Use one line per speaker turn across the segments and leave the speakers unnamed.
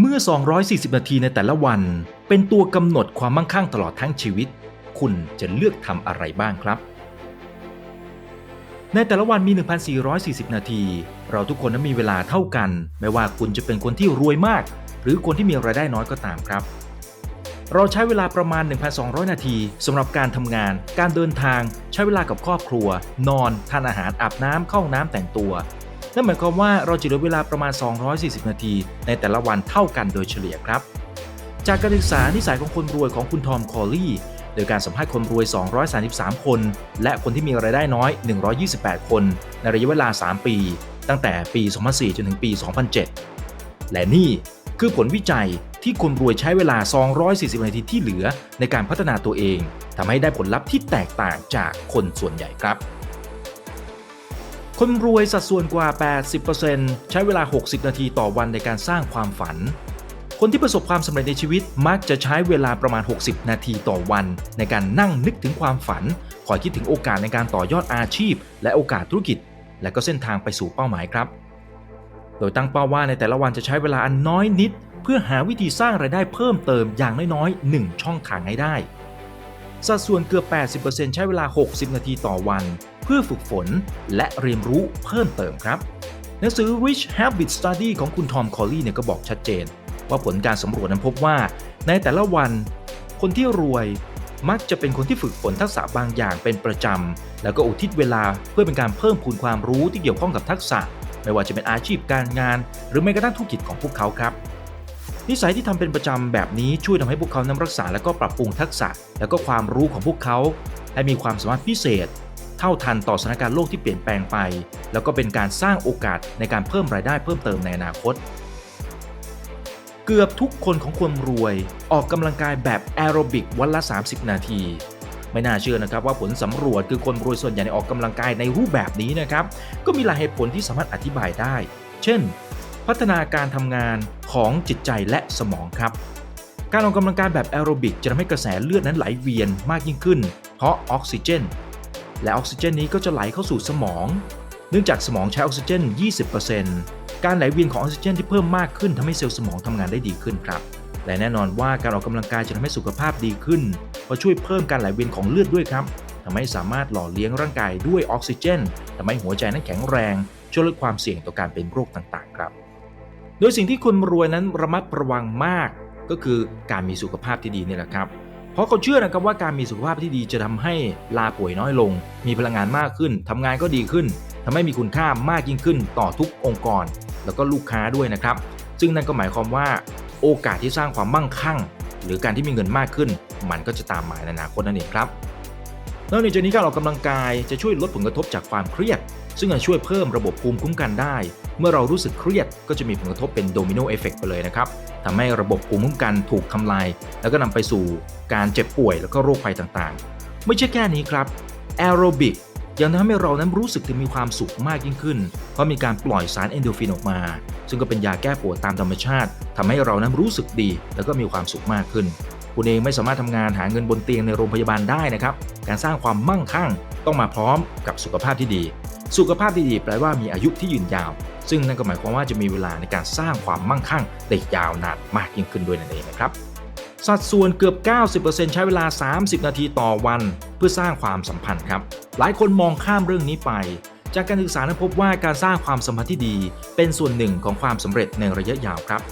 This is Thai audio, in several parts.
เมื่อ 240 นาทีในแต่ละวัน เป็นตัวกำหนดความมั่งคั่งตลอดทั้งชีวิต คุณจะเลือกทำอะไรบ้างครับ ในแต่ละวันมี 1,440 นาที เราทุกคนนั้นมีเวลาเท่ากัน ไม่ว่าคุณจะเป็นคนที่รวยมาก หรือคนที่มีรายได้น้อยก็ตามครับ เราใช้เวลาประมาณ 1,200 นาทีสำหรับการทำงาน การเดินทาง ใช้เวลากับครอบครัว นอน ทานอาหาร อาบน้ำเข้าห้องน้ำแต่งตัว นั่นหมายความว่าเราจะเหลือเวลาประมาณ 240 นาที ในแต่ละวันเท่ากันโดยเฉลี่ยครับ จากการศึกษานิสัยของคนรวยของคุณทอมคอลลี่โดยการสัมภาษณ์คนรวย 233 คน และคนที่มีรายได้น้อย 128 คน ในระยะเวลา 3 ปี ตั้งแต่ปี 2004 จนถึงปี 2007 และนี่คือผลวิจัยที่คนรวยใช้เวลา 240 นาทีที่เหลือในการพัฒนาตัวเองทำให้ได้ผลลัพธ์ที่แตกต่างจากคนส่วนใหญ่ครับ คนรวยสัดส่วนกว่า 80%ใช้เวลา 60 นาทีต่อวันในการสร้างความฝัน คนที่ประสบความสำเร็จในชีวิตมักจะใช้เวลาประมาณ 60 นาทีต่อวัน ในการนั่งนึกถึงความฝัน คอยคิดถึงโอกาสในการต่อยอดอาชีพ และโอกาสธุรกิจ และก็เส้นทางไปสู่เป้าหมายครับ โดยตั้งเป้าว่าในแต่ละวันจะใช้เวลาอันน้อยนิด เพื่อหาวิธีสร้างรายได้เพิ่มเติมอย่างน้อยๆ 1 ช่องทางให้ได้ สัดส่วนเกือบ 80%ใช้เวลา 60 นาทีต่อวัน เพื่อฝึกฝนและเรียนรู้เพิ่มเติมครับหนังสือ Rich Habit Study ของคุณทอมคอลลี่เนี่ยก็บอกชัดเจน ว่าผลการสำรวจนั้นพบว่า ในแต่ละวัน คนที่รวยมักจะเป็นคนที่ฝึกฝนทักษะบางอย่างเป็นประจำ แล้วก็อุทิศเวลาเพื่อเป็นการเพิ่มพูนความรู้ที่เกี่ยวข้องกับทักษะ ไม่ว่าจะเป็นอาชีพการงาน หรือแม้กระทั่งธุรกิจของพวกเขาครับ นิสัยที่ทำเป็นประจำแบบนี้ช่วยทำให้พวกเขานั้นรักษาและก็ปรับปรุงทักษะ และก็ความรู้ของพวกเขา ให้มีความสามารถพิเศษ ท่าทันต่อสถานการณ์โลกที่เปลี่ยนแปลงไป แล้วก็เป็นการสร้างโอกาสในการเพิ่มรายได้เพิ่มเติมในอนาคต เกือบทุกคนของคนรวยออกกำลังกายแบบแอโรบิกวันละ 30 นาที ไม่น่าเชื่อนะครับว่าผลสำรวจคือคนรวยส่วนใหญ่ในออกกำลังกายในรูปแบบนี้นะครับก็มีหลายเหตุผลที่สามารถอธิบายได้ เช่น พัฒนาการทำงานของจิตใจและสมองครับการออกกำลังกายแบบแอโรบิกจะทำให้กระแสเลือดนั้นไหลเวียนมากยิ่งขึ้น เพราะออกซิเจน และออกซิเจนนี้ก็จะไหลเข้าสู่สมอง เนื่องจากสมองใช้ออกซิเจน 20%การไหลเวียนของออกซิเจนที่เพิ่มมากขึ้นทำให้เซลล์สมองทำงานได้ดีขึ้นครับ และแน่นอนว่าการออกกำลังกายจะทำให้สุขภาพดีขึ้นเพราะช่วยเพิ่มการไหลเวียนของเลือดด้วยครับทำให้สามารถหล่อเลี้ยงร่างกายด้วยออกซิเจนทำให้หัวใจนั้นแข็งแรงช่วยลดความเสี่ยงต่อการเป็นโรคต่างๆ ครับ โดยสิ่งที่คนรวยนั้นระมัดระวังมากก็คือการมีสุขภาพที่ดีนี่แหละครับ เพราะเขาเชื่อนะครับว่าการมีสุขภาพที่ดีจะทำให้ลาป่วยน้อยลง มีพลังงานมากขึ้นทำงานก็ดีขึ้นทำให้มีคุณค่ามากยิ่งขึ้นต่อทุกองค์กร แล้วก็ลูกค้าด้วยนะครับ ซึ่งนั่นก็หมายความว่าโอกาสที่สร้างความมั่งคั่ง หรือการที่มีเงินมากขึ้น มันก็จะตามมาในอนาคตนั่นเองครับนอกจากนี้การออกกำลังกายจะช่วยลดผลกระทบจากความเครียด ซึ่งจะช่วยเพิ่มระบบภูมิคุ้มกันได้ เมื่อเรารู้สึกเครียดก็จะมีผลกระทบเป็นโดมิโนเอฟเฟกไปเลยนะครับทำให้ระบบภูมิคุ้มกันถูกทำลาย แล้วก็นำไปสู่การเจ็บป่วยแล้วก็โรคภัยต่างๆ ไม่ใช่แค่นี้ครับแอโรบิกยังทำให้เรานั้นรู้สึกถึงมีความสุขมากยิ่งขึ้น เพราะมีการปล่อยสารเอนโดฟินออกมา ซึ่งก็เป็นยาแก้ปวดตามธรรมชาติทำให้เรานั้นรู้สึกดี แล้วก็มีความสุขมากขึ้น คุณเองไม่สามารถทำงานหาเงินบนเตียงในโรงพยาบาลได้นะครับ การสร้างความมั่งคั่งต้องมาพร้อมกับสุขภาพที่ดี สุขภาพที่ดีแปลว่ามีอายุที่ยืนยาว ซึ่งนั่นก็หมายความว่าจะมีเวลาในการสร้างความมั่งคั่งได้ยาวนานมากยิ่งขึ้นด้วยนั่นเองนะครับ สัดส่วนเกือบ 90%ใช้เวลา 30 นาทีต่อวัน เพื่อสร้างความสัมพันธ์ครับ หลายคนมองข้ามเรื่องนี้ไป จากการศึกษานั้นพบว่าการสร้างความสัมพันธ์ที่ดี เป็นส่วนหนึ่งของความสำเร็จในระยะยาวครับ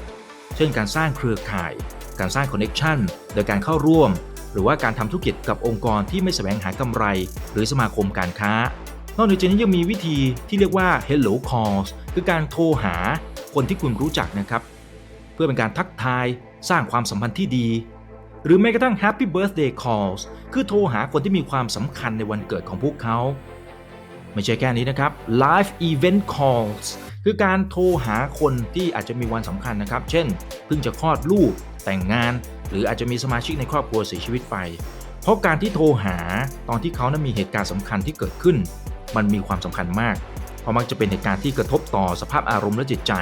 เช่นการสร้างเครือข่าย การสร้างคอนเน็ชันโดยการเข้าร่วม หรือว่าการทำธุรกิจกับองค์กรที่ไม่แสวงหากำไร หรือสมาคมการค้า นอกจากนี้ยังมีวิธีที่เรียกว่า hello calls คือการโทรหาคนที่คุณรู้จักนะครับ เพื่อเป็นการทักทายสร้างความสัมพันธ์ที่ดี หรือแม้กระทั่ง Happy Birthday Calls คือโทรหาคนที่มีความสำคัญในวันเกิดของพวกเขา ไม่ใช่แค่นี้นะครับ Live Event Calls คือการโทรหาคนที่อาจจะมีวันสำคัญนะครับ เช่น เพิ่งจะคลอดลูก แต่งงาน หรืออาจจะมีสมาชิกในครอบครัวเสียชีวิตไป เพราะการที่โทรหาตอนที่เขานั้นมีเหตุการณ์สำคัญที่เกิดขึ้น มันมีความสำคัญมาก เพราะมักจะเป็นเหตุการณ์ที่กระทบต่อสภาพอารมณ์และจิตใจ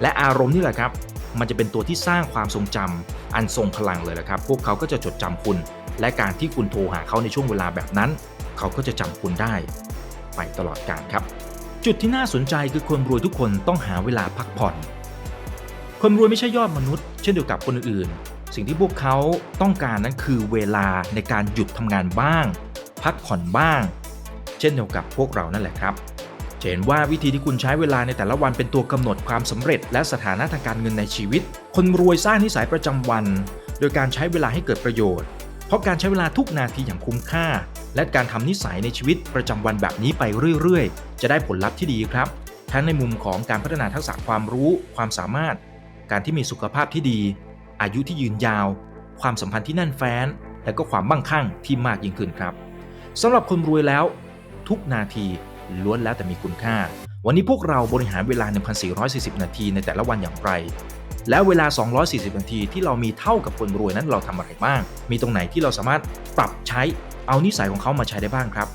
และอารมณ์นี่แหละครับ มันจะเป็นตัวที่สร้างความทรงจำอันทรงพลังเลยละครับ พวกเขาก็จะจดจำคุณ และการที่คุณโทรหาเขาในช่วงเวลาแบบนั้น เขาก็จะจำคุณได้ ไปตลอดกาลครับ จุดที่น่าสนใจคือคนรวยทุกคนต้องหาเวลาพักผ่อน คนรวยไม่ใช่ยอดมนุษย์ เช่นเดียวกับคนอื่น สิ่งที่พวกเขาต้องการนั้นคือเวลาในการหยุดทำงานบ้าง พักผ่อนบ้าง เช่นเดียวกับพวกเรานั่นแหละครับ จะเห็นว่าวิธีที่คุณใช้เวลาในแต่ละวันเป็นตัวกำหนดความสำเร็จ และสถานะทางการเงินในชีวิต คนรวยสร้างนิสัยประจำวัน โดยการใช้เวลาให้เกิดประโยชน์ เพราะการใช้เวลาทุกนาทีอย่างคุ้มค่า และการทำนิสัยในชีวิตประจำวันแบบนี้ไปเรื่อยๆ จะได้ผลลัพธ์ที่ดีครับ ทั้งในมุมของการพัฒนาทักษะความรู้ ความสามารถ การที่มีสุขภาพที่ดี อายุที่ยืนยาว ความสัมพันธ์ที่แน่นแฟ้น และก็ความมั่งคั่งที่มากยิ่งขึ้นครับสำหรับคนรวยแล้ว ทุกนาที ล้วนแล้วแต่มีคุณค่า วันนี้พวกเราบริหารเวลา 1,440 นาทีในแต่ละวันอย่างไร แล้วเวลา 240 นาทีที่เรามีเท่ากับคนรวยนั้นเราทำอะไรบ้าง มีตรงไหนที่เราสามารถปรับใช้เอานิสัยของเขามาใช้ได้บ้างครับ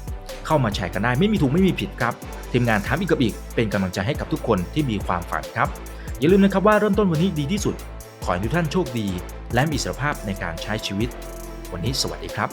เข้ามาแชร์กันได้ไม่มีถูกไม่มีผิดครับทีมงานถามอีกกับอีก เป็นกำลังใจให้กับทุกคนที่มีความฝันครับ อย่าลืมนะครับว่าเริ่มต้นวันนี้ดีที่สุด ขอให้ทุกท่านโชคดี และมีอิสรภาพในการใช้ชีวิต วันนี้สวัสดีครับ